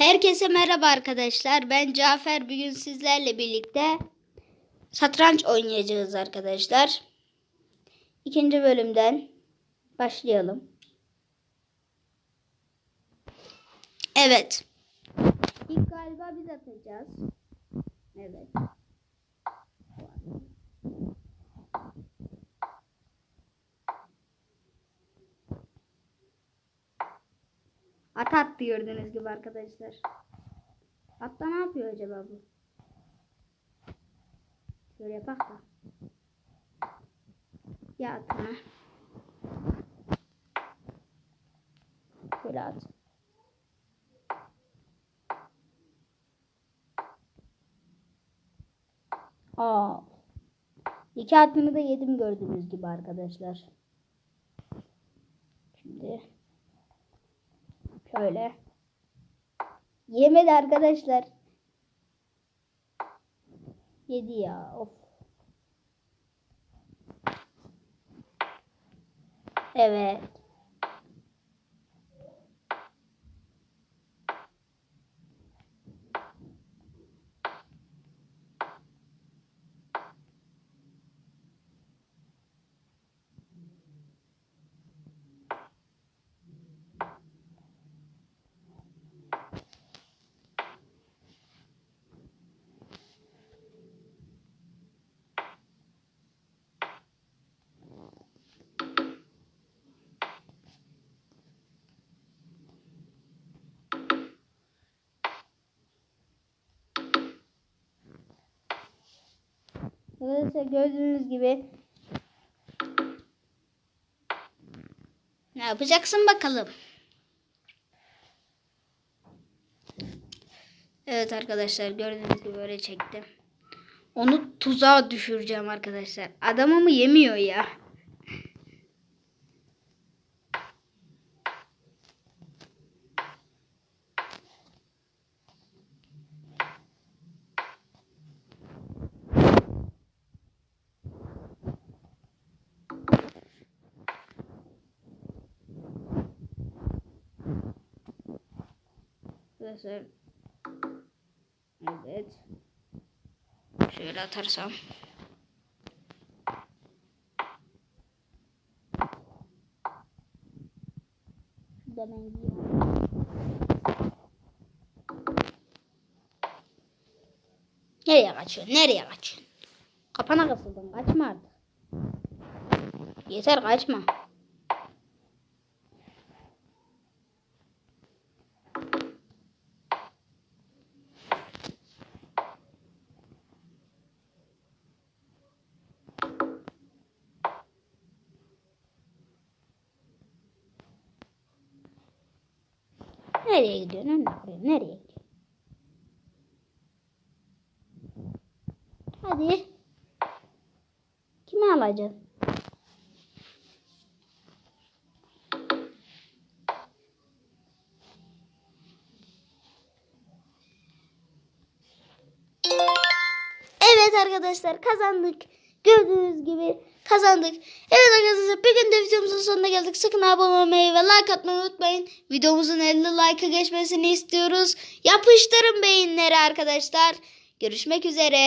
Herkese merhaba arkadaşlar. Ben Cafer. Bugün sizlerle birlikte satranç oynayacağız arkadaşlar. İkinci bölümden başlayalım. Evet. İlk galiba biz atacağız. Evet. At attı gördüğünüz gibi arkadaşlar. Hatta ne yapıyor acaba bu? Şöyle yapak da. Ya atına. Şöyle at. Aa. İki atını da yedim gördüğünüz gibi arkadaşlar. Şöyle. Yemedi arkadaşlar. Yedi ya. Of. Evet. Arkadaşlar gördüğünüz gibi ne yapacaksın bakalım. Evet arkadaşlar gördüğünüz gibi böyle çektim. Onu tuzağa düşüreceğim arkadaşlar. Adamımı yemiyor ya. Arkadaşlar. Evet. Şöyle atarsam. Gideyim. Nereye kaçıyorsun? Nereye kaçıyorsun? Kapana kasıldın. Kaçma artık. Yeter kaçma. Nereye gidiyorsun? Önüne koyayım. Nereye gidiyorsun? Hadi. Kimi alacaksın? Evet arkadaşlar kazandık. Gördüğünüz gibi kazandık. Evet arkadaşlar bugün de videomuzun sonuna geldik. Sakın abone olmayı ve like atmayı unutmayın. Videomuzun 50 like'a geçmesini istiyoruz. Yapıştırın beyinleri arkadaşlar. Görüşmek üzere.